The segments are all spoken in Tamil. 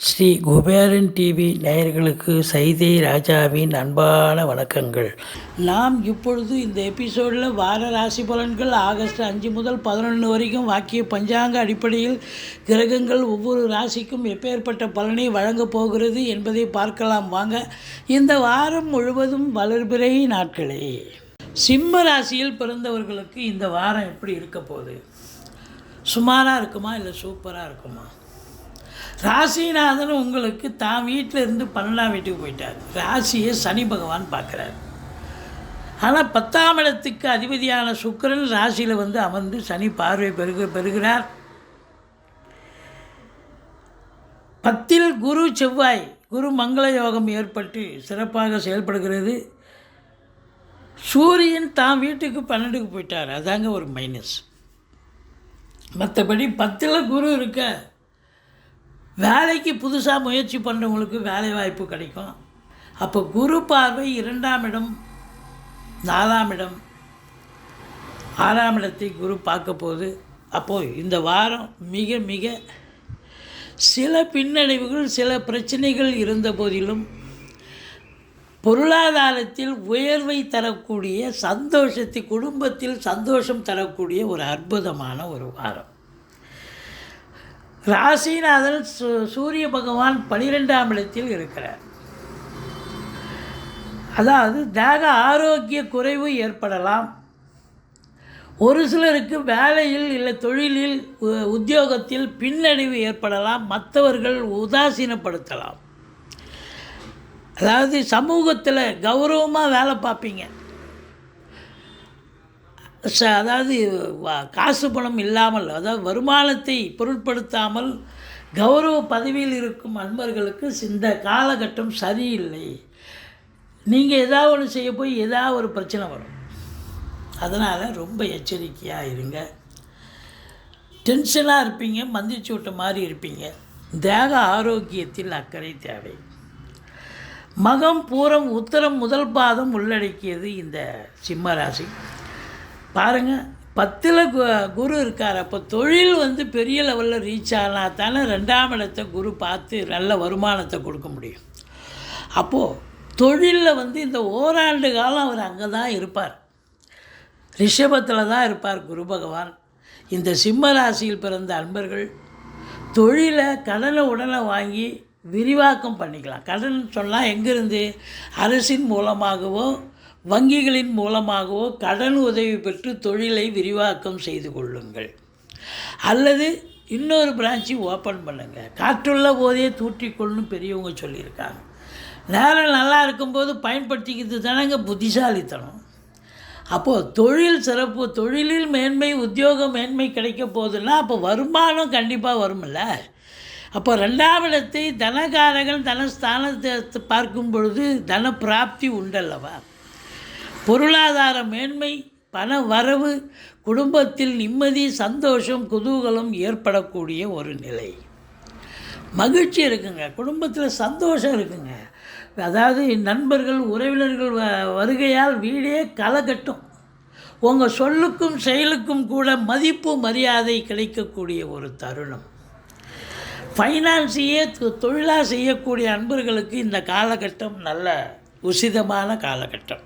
ஸ்ரீ குபேரன் டிவி நேயர்களுக்கு சைதை ராஜாவின் அன்பான வணக்கங்கள். நாம் இப்பொழுது இந்த எபிசோடில் வார ராசி பலன்கள் ஆகஸ்ட் அஞ்சு முதல் பதினொன்று வரைக்கும் வாக்கிய பஞ்சாங்க அடிப்படையில் கிரகங்கள் ஒவ்வொரு ராசிக்கும் எப்பேற்பட்ட பலனை வழங்கப் போகிறது என்பதை பார்க்கலாம். வாங்க இந்த வாரம் முழுவதும் வளர்பிறை நாட்களே. சிம்ம ராசியில் பிறந்தவர்களுக்கு இந்த வாரம் எப்படி இருக்க போகுது? சுமாராக இருக்குமா இல்லை சூப்பராக இருக்குமா? ராசிநாதன் உங்களுக்கு தான் வீட்டில் இருந்து பன்னெண்டாம் வீட்டுக்கு போயிட்டார். ராசியை சனி பகவான் பார்க்குறார். ஆனால் பத்தாம் இடத்துக்கு அதிபதியான சுக்கிரன் ராசியில் வந்து அமர்ந்து சனி பார்வை பெருக பெறுகிறார். பத்தில் குரு செவ்வாய் குரு மங்கள யோகம் ஏற்பட்டு சிறப்பாக செயல்படுகிறது. சூரியன் தான் வீட்டுக்கு பன்னெண்டுக்கு போயிட்டார். அதாங்க ஒரு மைனஸ் மற்றபடி பத்தில் குரு இருக்க வேலைக்கு புதுசாக முயற்சி பண்ணுறவங்களுக்கு வேலை வாய்ப்பு கிடைக்கும். அப்போ குரு பார்வை இரண்டாம் இடம் நாலாம் இடம் ஆறாம் இடத்தை குரு பார்க்க போகுது. அப்போது இந்த வாரம் மிக மிக சில பின்னடைவுகள் சில பிரச்சனைகள் இருந்த போதிலும் பொருளாதாரத்தில் உயர்வை தரக்கூடிய சந்தோஷத்தை குடும்பத்தில் சந்தோஷம் தரக்கூடிய ஒரு அற்புதமான ஒரு வாரம். ராசிநாதன் சு சூரிய பகவான் பனிரெண்டாம் இடத்தில் இருக்கிறார். அதாவது தேக ஆரோக்கிய குறைவு ஏற்படலாம். ஒரு சிலருக்கு வேலையில் இல்லை தொழிலில் உ- உத்தியோகத்தில் பின்னடைவு ஏற்படலாம். மற்றவர்கள் உதாசீனப்படுத்தலாம். அதாவது சமூகத்தில் கௌரவமாக வேலை பார்ப்பீங்க. ச அதாவது காசு பணம் இல்லாமல் அதாவது வருமானத்தை பொருட்படுத்தாமல் கௌரவ பதவியில் இருக்கும் அன்பர்களுக்கு இந்த காலகட்டம் சரியில்லை. நீங்கள் ஏதாவது ஒன்று செய்ய போய் ஏதாவது ஒரு பிரச்சனை வரும். அதனால் ரொம்ப எச்சரிக்கையாக இருங்க. டென்ஷனாக இருப்பீங்க மந்திச்சூட்ட மாதிரி இருப்பீங்க. தேக ஆரோக்கியத்தில் அக்கறை தேவை. மகம் பூரம் உத்தரம் முதல் பாதம் உள்ளடக்கியது இந்த சிம்மராசி. பாருங்கள் பத்தில் கு- குரு இருக்கார். அப்போ தொழில் வந்து பெரிய லெவலில் ரீச் ஆனா தானே ரெண்டாம் இடத்தை குரு பார்த்து நல்ல வருமானத்தை கொடுக்க முடியும். அப்போது தொழிலில் வந்து இந்த ஓராண்டு காலம் அவர் அங்கே தான் இருப்பார். ரிஷபத்தில் தான் இருப்பார் குரு பகவான். இந்த சிம்ம ராசியில் பிறந்த அன்பர்கள் தொழிலை கடனை உடனே வாங்கி விரிவாக்கம் பண்ணிக்கலாம். கடன் சொன்னால் எங்கேருந்து? அரசின் மூலமாகவோ வங்கிகளின் மூலமாகவோ கடன் உதவி பெற்று தொழிலை விரிவாக்கம் செய்து கொள்ளுங்கள். அல்லது இன்னொரு பிரான்ச்சு ஓப்பன் பண்ணுங்கள் காற்றுள்ள போதே தூற்றிக்கொள்னு பெரியவங்க சொல்லியிருக்காங்க. நேரம் நல்லா இருக்கும்போது பயன்படுத்திக்கிறது தானேங்க புத்திசாலித்தனம். அப்போது தொழில் சிறப்பு தொழிலில் மேன்மை உத்தியோக மேன்மை கிடைக்க போகுதுன்னா அப்போ வருமானம் கண்டிப்பாக வரும்ல. அப்போ ரெண்டாம் இடத்தை தனகாரகன் தனஸ்தானத்தை பார்க்கும் பொழுது தன பிராப்தி உண்டல்லவா? பொருளாதார மேன்மை பண வரவு குடும்பத்தில் நிம்மதி சந்தோஷம் குதூகலம் ஏற்படக்கூடிய ஒரு நிலை. மகிழ்ச்சி இருக்குங்க. குடும்பத்தில் சந்தோஷம் இருக்குங்க. அதாவது நண்பர்கள் உறவினர்கள் வ வருகையால் வீடே களைகட்டும் உங்கள் சொல்லுக்கும் செயலுக்கும் கூட மதிப்பு மரியாதை கிடைக்கக்கூடிய ஒரு தருணம். ஃபைனான்ஸையே தொ- தொழிலாக செய்யக்கூடிய அன்பர்களுக்கு இந்த காலகட்டம் நல்ல உசிதமான காலகட்டம்.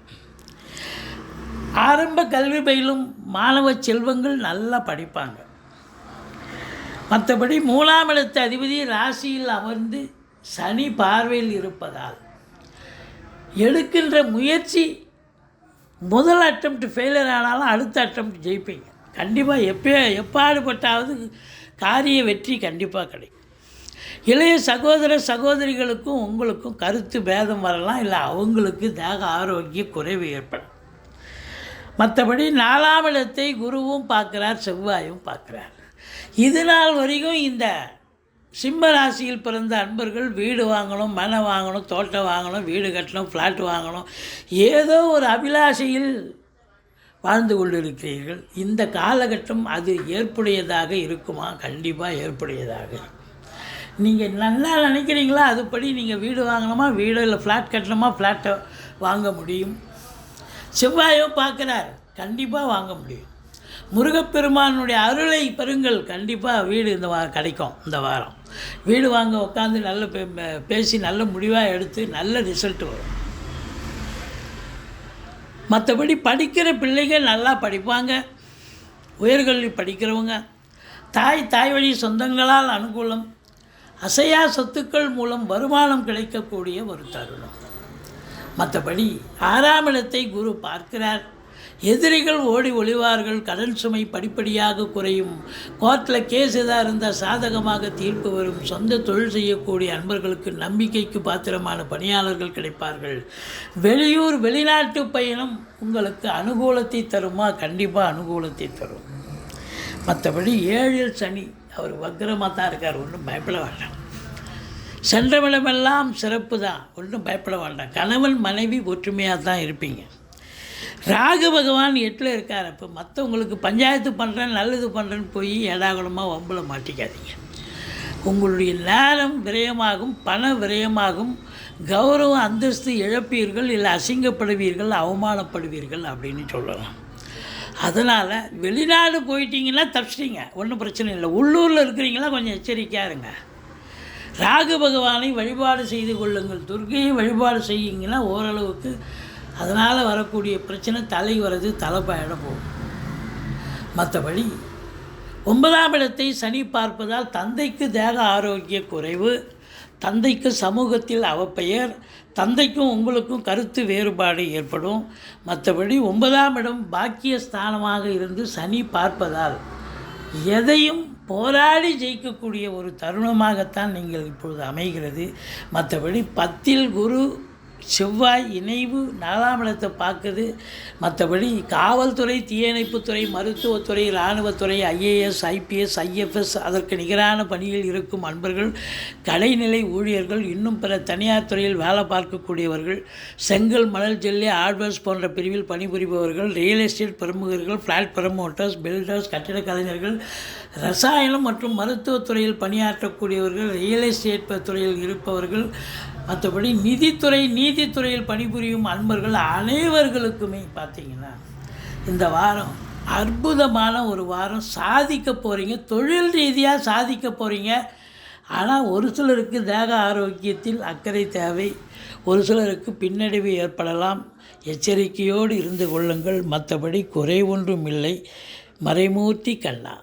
ஆரம்ப கல்வி பயிலும் மாணவ செல்வங்கள் நல்லா படிப்பாங்க. மற்றபடி மூலாம் இடத்து அதிபதி ராசியில் அமர்ந்து சனி பார்வையில் இருப்பதால் எடுக்கின்ற முயற்சி முதல் அட்டம்ப்ட் ஃபெயிலியர் ஆனாலும் அடுத்த அட்டம்ப்ட் ஜெயிப்பீங்க. கண்டிப்பாக எப்போ எப்பாடுபட்டாவது காரிய வெற்றி கண்டிப்பாக கிடைக்கும். இளைய சகோதர சகோதரிகளுக்கும் உங்களுக்கும் கருத்து பேதம் வரலாம் இல்லை அவங்களுக்கு தேக ஆரோக்கிய குறைவு ஏற்படும். மற்றபடி நாலாம் இடத்தை குருவும் பார்க்குறார் செவ்வாயும் பார்க்குறார். இது நாள் வரைக்கும் இந்த சிம்ம ராசியில் பிறந்த அன்பர்கள் வீடு வாங்கணும் மனை வாங்கணும் தோட்டம் வாங்கணும் வீடு கட்டணும் ஃப்ளாட் வாங்கணும். ஏதோ ஒரு அபிலாஷையில் வாழ்ந்து கொண்டிருக்கிறீர்கள். இந்த காலகட்டம் அது ஏற்புடையதாக இருக்குமா? கண்டிப்பாக ஏற்புடையதாக நீங்கள் நல்லா நினைக்கிறீங்களா? அதுபடி நீங்கள் வீடு வாங்கணுமா? வீடு இல்லை ஃப்ளாட் கட்டணுமா? ஃப்ளாட்டை வாங்க முடியும். செவ்வாயோ பார்க்குறார். கண்டிப்பாக வாங்க முடியும். முருகப்பெருமானுடைய அருளை பெறுங்கள். கண்டிப்பாக வீடு இந்த வா கிடைக்கும் இந்த வாரம். வீடு வாங்க உட்காந்து நல்ல பேசி நல்ல முடிவாக எடுத்து நல்ல ரிசல்ட் வரும். மற்றபடி படிக்கிற பிள்ளைகள் நல்லா படிப்பாங்க. உயர்கல்வி படிக்கிறவங்க. தாய் தாய் வழி சொந்தங்களால் அனுகூலம். அசையா சொத்துக்கள் மூலம் வருமானம் கிடைக்கக்கூடிய ஒரு தருணம். மற்றபடி ஆறாம் இடத்தை குரு பார்க்கிறார். எதிரிகள் ஓடி ஒளிவார்கள் கடன் சுமை படிப்படியாக குறையும். கோர்ட்டில் கேஸ் எதாக இருந்தால் சாதகமாக தீர்ப்பு வரும். சொந்த தொழில் செய்யக்கூடிய அன்பர்களுக்கு நம்பிக்கைக்கு பாத்திரமான பணியாளர்கள் கிடைப்பார்கள். வெளியூர் வெளிநாட்டு பயணம் உங்களுக்கு அனுகூலத்தை தருமா? கண்டிப்பாக அனுகூலத்தை தரும். மற்றபடி ஏழில் சனி அவர் வக்கரமாக தான் இருக்கார் ஒன்றும் பயப்பட வேண்டாம். சென்றவளமெல்லாம் சிறப்பு தான் ஒன்றும் பயப்பட வேண்டாம். கணவன் மனைவி ஒற்றுமையாக தான் இருப்பீங்க. ராகு பகவான் எட்டில் இருக்கார். அப்போ மற்றவங்களுக்கு பஞ்சாயத்து பண்ணுறேன் நல்லது பண்ணுறேன்னு போய் ஏடாகுலமாக வம்பில் மாட்டிக்காதீங்க. உங்களுடைய நேரம் விரயமாகும் பண விரயமாகும். கௌரவ அந்தஸ்து இழப்பீர்கள் இல்லை அசிங்கப்படுவீர்கள் அவமானப்படுவீர்கள் அப்படின்னு சொல்லலாம். அதனால் வெளிநாடு போயிட்டீங்கன்னா தப்பிச்சிட்டிங்க. ஒன்றும் பிரச்சனை இல்லை. உள்ளூரில் இருக்கிறீங்களா கொஞ்சம் எச்சரிக்கையாக இருங்க. ராகு பகவானை வழிபாடு செய்து கொள்ளுங்கள். துர்கையை வழிபாடு செய்யுங்கன்னா ஓரளவுக்கு அதனால் வரக்கூடிய பிரச்சனை தலை வர்றது தலைப்பாயிட போகும். மற்றபடி ஒன்பதாம் இடத்தை சனி பார்ப்பதால் தந்தைக்கு தேக ஆரோக்கிய குறைவு தந்தைக்கு சமூகத்தில் அவப்பெயர் தந்தைக்கும் உங்களுக்கும் கருத்து வேறுபாடு ஏற்படும். மற்றபடி ஒன்பதாம் இடம் பாக்கிய ஸ்தானமாக இருந்து சனி பார்ப்பதால் எதையும் போராடி ஜெயிக்கக்கூடிய ஒரு தருணமாகத்தான் நீங்கள் இப்பொழுது அமைகிறது. மற்றபடி பத்தில் குரு செவ்வாய் இணைவு நாலாம் இடத்தை பார்க்குது. மற்றபடி காவல்துறை தீயணைப்புத்துறை மருத்துவத்துறை இராணுவத்துறை ஐஏஎஸ் ஐபிஎஸ் ஐஎஃப்எஸ் அதற்கு நிகரான பணியில் இருக்கும் அன்பர்கள் கலைநிலை ஊழியர்கள் இன்னும் பிற தனியார் துறையில் வேலை பார்க்கக்கூடியவர்கள் செங்கல் மணல் ஜெல்லி ஆட்வர்ஸ் போன்ற பிரிவில் பணிபுரிபவர்கள் ரியல் எஸ்டேட் பிரமுகர்கள் ஃப்ளாட் ப்ரமோட்டர்ஸ் பில்டர்ஸ் கட்டிட கலைஞர்கள் ரசாயனம் மற்றும் மருத்துவத்துறையில் பணியாற்றக்கூடியவர்கள் ரியல் எஸ்டேட் துறையில் இருப்பவர்கள் மற்றபடி நிதித்துறை நீதித்துறையில் பணிபுரியும் அன்பர்கள் அனைவர்களுக்குமே பார்த்தீங்கன்னா இந்த வாரம் அற்புதமான ஒரு வாரம் சாதிக்க போகிறீங்க தொழில் ரீதியாக சாதிக்க போகிறீங்க ஆனால் ஒரு சிலருக்கு தேக ஆரோக்கியத்தில் அக்கறை தேவை. ஒரு சிலருக்கு பின்னடைவு ஏற்படலாம். எச்சரிக்கையோடு இருந்து கொள்ளுங்கள். மற்றபடி குறை ஒன்றும் இல்லை. மறைமூர்த்தி கண்ணா.